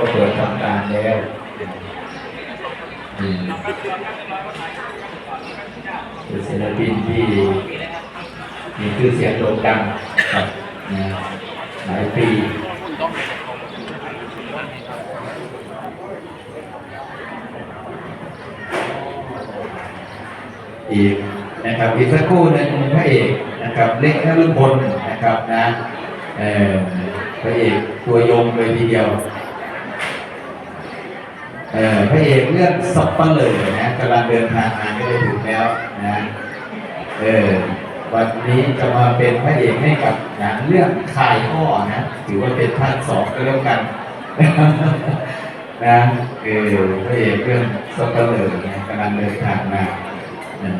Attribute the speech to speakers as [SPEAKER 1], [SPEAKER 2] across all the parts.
[SPEAKER 1] ก็เปิดทำการแล้วอืมเป็นศิลปินที่มีชื่อเสียงโด่งดังครับนะหลายปีอีกนะครับอีกสักครู่นึงพระเอกนะครับเล็กนฤพลนะครับนะเออพระเอกตัวยงเลยทีเดียว พระเอกเรื่องสับปะเลยนะกำลังเดินทางมาก็ได้ถึงแล้วนะเออวันนี้จะมาเป็นพระเอกให้กับหนังเรื่องคายอ้อนะถือว่าเป็นภาคสองก็แล้วกันนะเออพระเอกเรื่องสับปะเลยนะกำลังเดินทางมา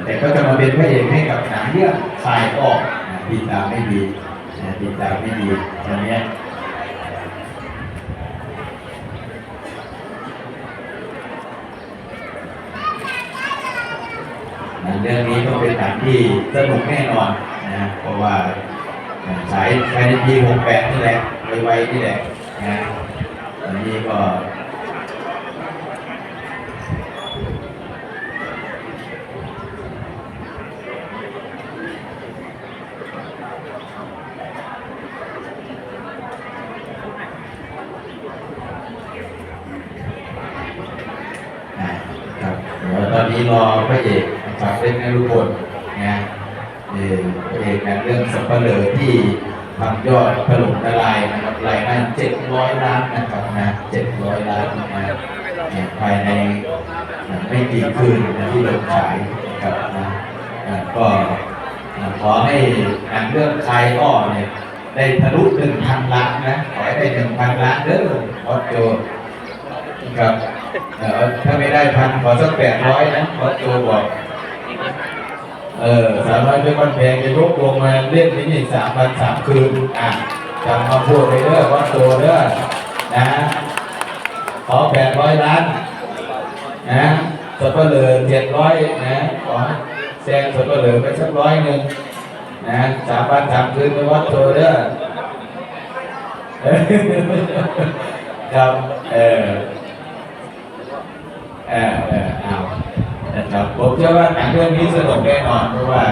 [SPEAKER 1] แต่ก็จะมาเป็นพระเอกให้กับหนังเรื่องคายออนะติดตามไม่ดีนะติดตามไม่ดีตอนเนี้ เรื่องนี้ก็เป็นหนังที่สนุกแน่นอนนะเพราะว่าฉายภายในปี68นี่แหละไวๆนี่แหละนะตอนนี้ก็นะครับเดี๋ยวตอนนี้รอพระเอก นะครับเล่นนรุพลนะเออพระเอกหนังเรื่องสัปเหร่อที่ทำยอดถล่มทลายนะครับรายได้เจ็ดร้อยล้านนะครับนะเจ็ดร้อยล้านนะเนี่ยภายในไม่กี่คืนนะที่ลงฉายนะครับนะก็ขอให้หนังเรื่องคลายอ้อเนี่ยได้ทะลุหนึ่งพันล้านนะขอให้ได้หนึ่งพันล้านเด้อออสโจครับถ้าไม่ได้พันขอสักแปดร้อยนะขอโจบอก เออสามร้อยเป็นวันแพงจะยกวงมาเล่นที่นี่สามวันสามคืนอะจำมาพูดไปเด้อวัดโตเด้อนะขอแปดร้อยล้านนะสเปเหลือเจ็ดร้อยนะขอแซงสเปเหลือไปสักร้อยหนึ่งนะสามวันสามคืนไปวัดโตเด้อครับเออเออ เชื่อว่าหนังเรื่องนี้สนุกแน่นอนเพราะว่า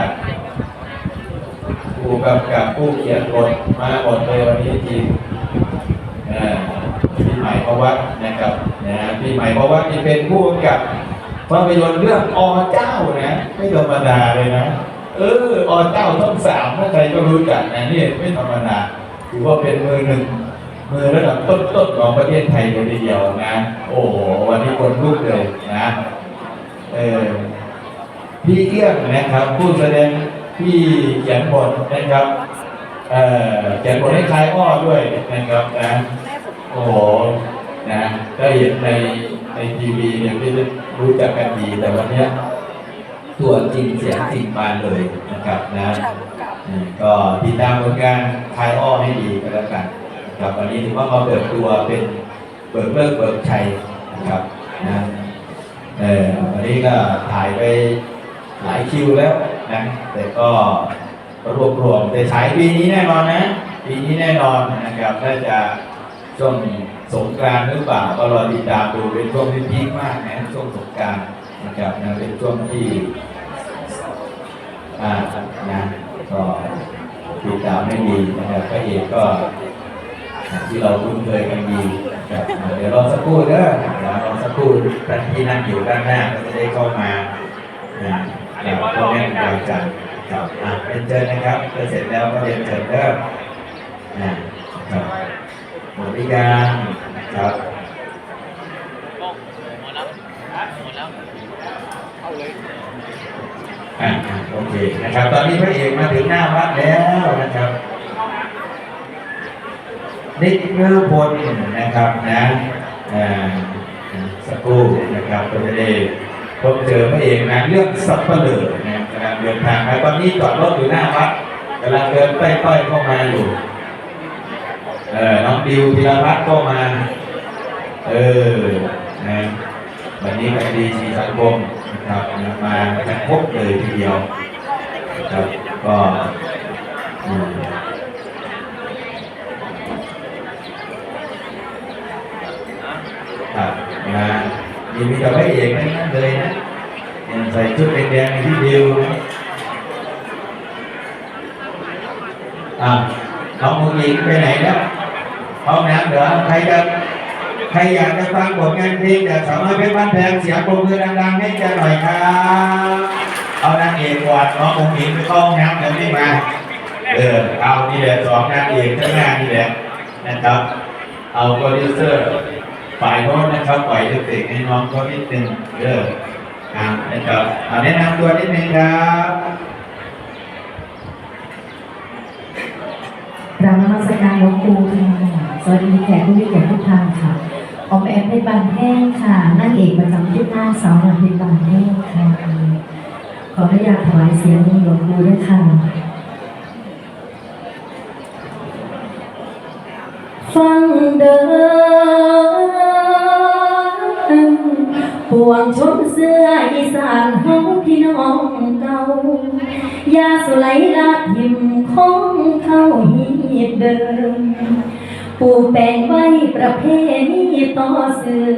[SPEAKER 1] ผู้กำกับผู้เขียนบทมาหมดเลยวันนี้จริงพี่ใหม่เพราะวัตนะครับนะพี่ใหม่เพราะวัตนี่เป็นผู้กำกับภาพยนตร์เรื่องอเจ้านะ ไม่ธรรมดาเลยนะ เอออเจ้าต้องสามถ้าใครก็รู้จักนะนี่ไม่ธรรมดาถือว่าเป็นมือหนึ่งมือระดับต้นๆของประเทศไทยเลยทีเดียวนะ โอ้โหวันนี้คนลุกเลยนะ เออ พี่เอี้ยงนะครับ ผู้แสดงพี่เขียนบทนะครับเอ่อเขียนบทให้คลายอ้อด้วยนะครับนะโอ้โหนะก็เห็นในในทีวีเนี่ยไม่ได้รู้จักกันดีแต่วันเนี้ยตัวจริงเสียงจริงมาเลยนะครับนะอืมก็ติดตามผลงานคลายอ้อให้ดีก็แล้วกันนะครับวันนี้ถือว่ามาเปิดตัวเป็นเปิดเลิกเปิดชัยนะครับนะเออวันนี้ก็ถ่ายไป หลายคิวแล้วนะแต่ก็รวบรวมแต่ฉายปีนี้แน่นอนนะปีนี้แน่นอนนะครับน่าจะช่วงสงกรานต์หรือเปล่าก็รอติดตามดูเป็นช่วงที่พีคมากนะช่วงสงกรานต์นะครับนะเป็นช่วงที่อ่านะก็ติดตามไม่ดีนะครับพระเอกก็ที่เราคุ้นเคยกันดีนะครับเดี๋ยวรอสักครู่เด้อเดี๋ยวรอสักครู่ท่านที่นั่งอยู่ด้านหน้าก็จะได้เข้ามาอ่า แล้วก็แม่นยกันครับอะเป็นเชิญนะครับเสร็จแล้วก็เรียนเชิญเด้ออ่าครับหมดหรือยังนะครับ
[SPEAKER 2] หมดวหมดแล้วเข้าเลย
[SPEAKER 1] อ่าโอเคนะครับ ตอนนี้พระเอกมาถึงหน้าวัดแล้วนะครับนิกเนื้อพลนะครับนะอ่าสักครู่นะครับก็จะได้ พบเจอพระเอกนะเรื่องสับเปลือนะกำลังเดินทางมาตอนนี้จอดรถอยู่หน้าวัดกำลังเดินใต้ๆเข้ามาอยู่เออน้องดิวธีรพัฒน์ก็มา เออนะวันนี้กันดีสีสังคมนะครับมากันครบเลยทีเดียวครับก็อืม
[SPEAKER 2] น
[SPEAKER 1] ครับนะ มีมีแต่พระเอกทั้งนั้นเลยนะยังใส่ชุดแดงๆที่เดิวนะอะน้องมุงอิงไปไหนแล้วห้องน้ำเหรอใครจะใครอยากจะฟังผลงานเพลงจากสาวน้อยเพชรบ้านแพงเสียงปรบมือดังๆให้แกหน่อยครับเอานางเอกก่อนน้องมุงอิงไปเข้าห้องน้ำเดี๋ยวไม่มาเออเอานี่แหละสองนางเอกข้างหน้านี่แหละนะครับเอาโปรดิวเซอร์ ฝ่ายโน้นนะครับฝ่ายเด็กให้น้องก็นิดนึงเอออ่านะครับเอแนะนำตัวนิดนึงครับ
[SPEAKER 3] ราบนมัสการหลวงปู่ค่ะสวัสดีแขกผู้มีเกียรติทุกท่านค่ะออมแอมเพชรบานแห้งค่ะนางเอกประจำชุดหน้าสาวน้ำเพชรบานแห้งค่ะ ขออนุญาตถวายเสียงหลวงปู่ด้วยค่ะฟังเดิน วงชนเสื้ออีสานเฮาพี่น้องเก่ายาสุไลละหิมของเข้าฮีดเดิมปูแปลงไว้ประเพณีต่อสื่อ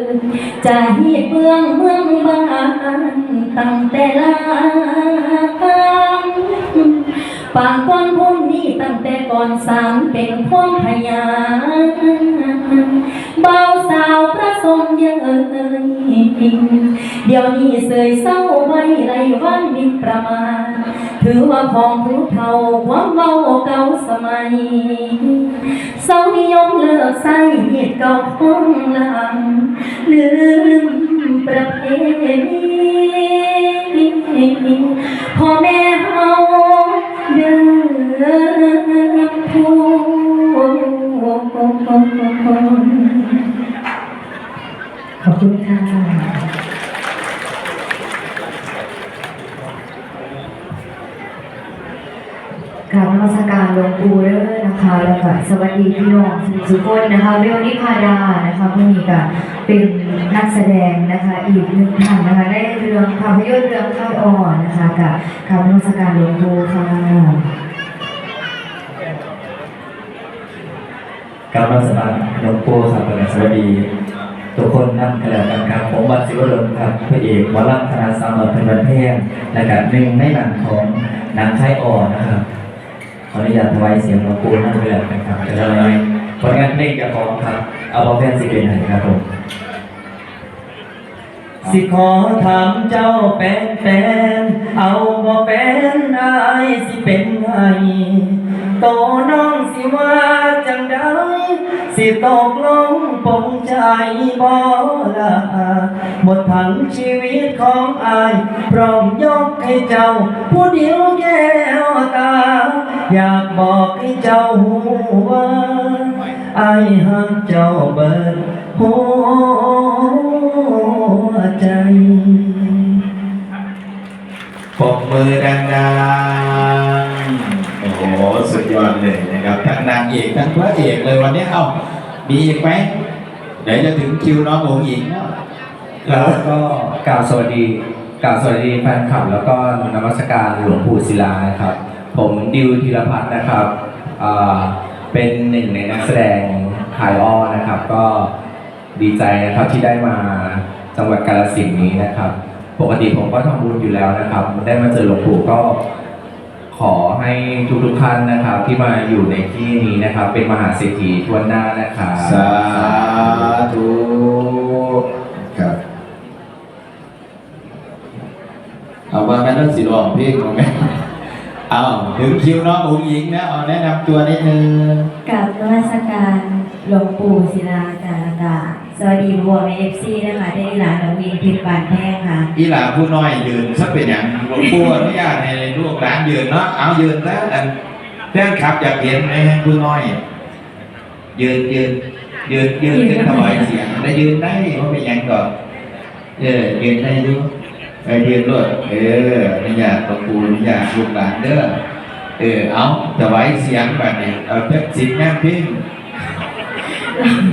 [SPEAKER 3] จะฮีดเมืองเมืองบ้านตั้งแต่ลาคำปางก้อนพุ่มนี้ตั้งแต่ก่อนสามเป็นพ่อพญาเบาสาวพระทรงเยอะ เดี๋ยวนี้เสยเศร้าไม่ไรวันมินประมาณ ถือว่าของผู้เฒ่าความเมาเก่าสมัยเศร้านิยมเลิกใส่เหตุเก่าของหลังลืมประเพณีพ่อแม่ นะคะแล้วก็สวัสดีพี่น้องทุกคนนะคะเวลนิพาดานะคะผู้นี้ก็เป็นนักแสดงนะคะอีกหนึ่งท่านนะคะในเรื่องภาพยนตร์เรื่องค่ายอ่อนนะคะกับกราบนมัสการหลวงปู่ค่ะ
[SPEAKER 4] กรรมสการหลวงปู่ครับสวัสดีทุกคนนั่งกันแล้วกันครับผมวัดศิวดลครับพระเอกวรังคณะสามเป็นวันแพงและกับหนึ่งในหนังของนังค่ายอ่อนนะครับ ขออนุญาตถวายเสียงหลวงปู่นั่นแล้วกันครับจะได้ผลงานเพลงจะของครับ เอาบอกแฟนสิเป็นไหนครับผมสิขอถามเจ้าแฟนแฟนเอาบ่แฟนอายสิเป็นไงโตน้องสิว่าจังได้สิตกลงปงใจบ่ละหมดทั้งชีวิตของอาย พร้อมยกให้เจ้า ผู้เดียวแก้วตา อยากบอกให้เจ้าหูว่าไอายหักเจ้าเบิดหัวใจ
[SPEAKER 1] ปรบมือดังๆ โอ้โห สุดยอดเลยนะครับทั้งนางเอกทั้งพระเอกเลยวันนี้เอ้ามีอีกไหมเดี๋ยวจะถึงคิวน้ององค์หญิงแล้ว
[SPEAKER 4] แล้วก็กล่าวสวัสดีกล่าวสวัสดีแฟนคลับแล้วก็นมัสการหลวงปู่ศิลานะครับ ผมดิวธีรพัฒน์นะครับเป็นหนึ่งในนักแสดงขายอ้อนะครับ ก็ดีใจนะครับที่ได้มาจังหวัดกาฬสินธุ์นี้นะครับ ปกติผมก็ทำบุญอยู่แล้วนะครับ ได้มาเจอหลวงปู่ก็ขอให้ทุกๆท่านนะครับ ที่มาอยู่ในที่นี้นะครับ เป็นมหาเศรษฐีทวนหน้านะครับ
[SPEAKER 1] สาธุครับเอาว่างั้นต้องสิรองเพลงของแม่ เอาถึงคิวน้ององค์หญิงนะเอาแนะนำตัวนิดนึง
[SPEAKER 3] กับนมัสการหลวงปู่ศิลาจารกาสวัสดีบัวในเอฟซีนะคะได้หลานน้องวินพิมพ์บานแพงค่ะ
[SPEAKER 1] อีหลาผู้น้อยยืนสักเป็นอย่างหลวงปู่อนุญาตให้ลูกหลานยืนเนาะเอายืนแล้วอันแฟนคลับอยากเห็นนะฮะผู้น้อย ยืนยืนยืนยืนขึ้นถวายเสียงได้ยืนได้ว่าเป็นหยังก่อนเออยืนได้ดู ไปยืนรถเอออนุญาตหลวงปู่อนุญาตลูกหลานเด้อเออเอาถวายเสียงแบบนี้เอาเพ็สิบแม่พิ้ง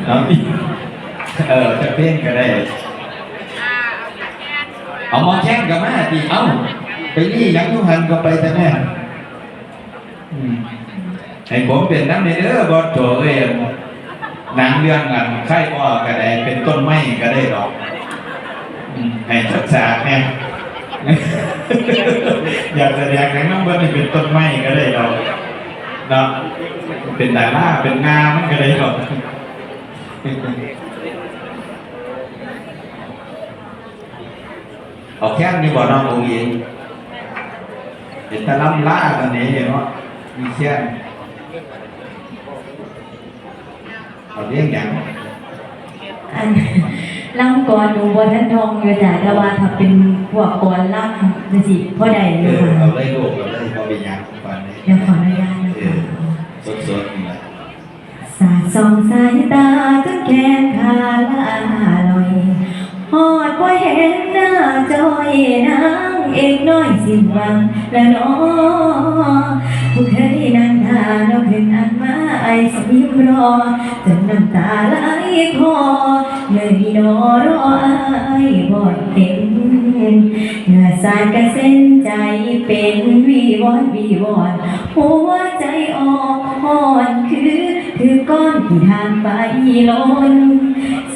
[SPEAKER 1] เอาดิเออจะเพ่งก็ได้ เอามาแข่งกับแม่ดิเอาไปนี่ยังทุกหันก็ไปแต่แม่อืมให้ผมเป็นน้ำในเด้อบอสโจเอ้ยหนังเรื่องกันไข่อ้อก็ได้เป็นต้นไม้ก็ได้ดอก อืมให้จัดากเนี่ยอยากแสดงหนังน้องเบิร์ดเป็นต้นไม้ก็ได้ดอกเนาะเป็นดาราเป็นงามันก็ได้ดอกเอาแค่นี้บ่น้ององค์เองเห็นตะล้ำล่าตอนนี้เห็นว่ามีแค่เอาเลี้ยงอย่าง
[SPEAKER 3] อัน ล่ำก่อนหนูบนท่านทองอยู่จ้ะแต่ว่าถ้าเป็นพวกก่อนล่ำจะสิพ่อใด
[SPEAKER 1] เอ
[SPEAKER 3] เลย
[SPEAKER 1] อเอา
[SPEAKER 3] ค่ะ
[SPEAKER 1] เลยลูกเอาเลยเอาไปยังตอนนี้
[SPEAKER 3] เดี๋ยวขออนุญาตนะ
[SPEAKER 1] เอ
[SPEAKER 3] คะ
[SPEAKER 1] อสดๆนี่แหละ
[SPEAKER 3] สาดส่องสายตาจนแขนขาลาลอยหอดว่าเห็นหน้าจอยนาง เอกน้อยสิ้นหวังและน้อผู้เคยนั่งทาน้องขึ้นอันมาไอสมิมรอจนน้ำตาไหลคอเลยนอรอไอบ่อยเต็มเงื่อสาดกระเส้นใจเป็นวีวอนวีวอนหัวใจอ่อนคือ ถือก้อนที่ทางไปล้น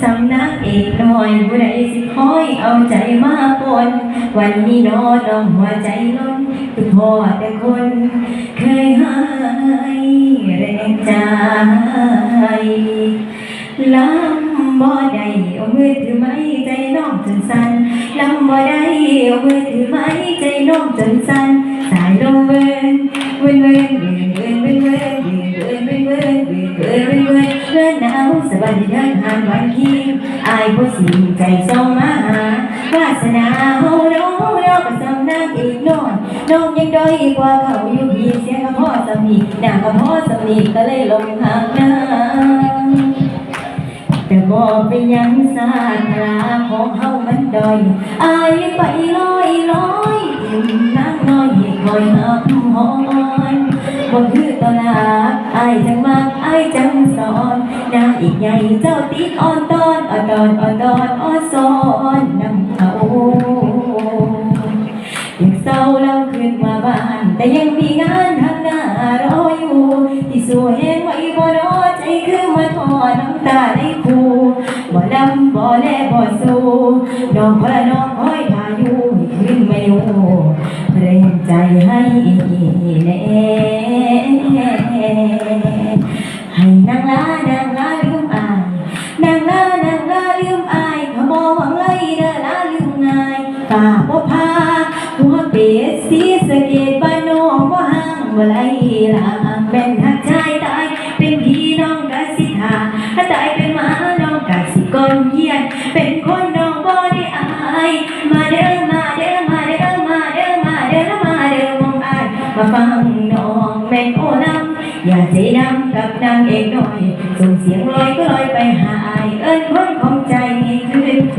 [SPEAKER 3] สำนักเอกน้อยผู้ใดสิคอยเอาใจมาปนวันนี้นอนน้องหัวใจล้นคือพ่อแต่คน เคยให้แรงใจลำบ่ได้เอามือถือไม้ใจน้องจนสั่นลำบ่ได้เอามือถือไม้ใจน้องจนสั่นสายลมเวินเวินเวินเวิน วสวัสดีเดินทางวันคีอายผู้สิใจส่งมาหาวาสนาเฮาเราเราก็สำนักอีกน้อยน้องยังด้อยกว่าเขาอยู่พีเสียงกับพ่อสามีหน้ากับพ่อสามีก็เลยลงหางน้ำแต่บอกไปยังสาธาของเฮามันดอยอายไปลอยลอยทิมนางน้อยคอยหับหอ บ่คือตลาดอายจังมากอายจังสอนนางอีกใหญ่เจ้าติดอ่อนตอนอ่อนตอนอ่อนตอนอ่อนสอนนำเขาอยากเศร้าแล้วขึ้นมาบ้าน แต่ยังมีงานทางหน้ารออยู่ที่สู้แห้งไว้บ่รอใจคือมาทอน้ำตาในคูบ่ดำบ่แลบ่สู้น้องพระน้องคอยทาอยู่ขึ้นไม่อยู่เร่งใจให้แน่ มาฟังน้องแม่โอน้ำอย่าใจดำกับนางเอกน้อย ส่งเสียงลอยก็ลอยไปหาอายเอิ้นคนของใจให้คืนโค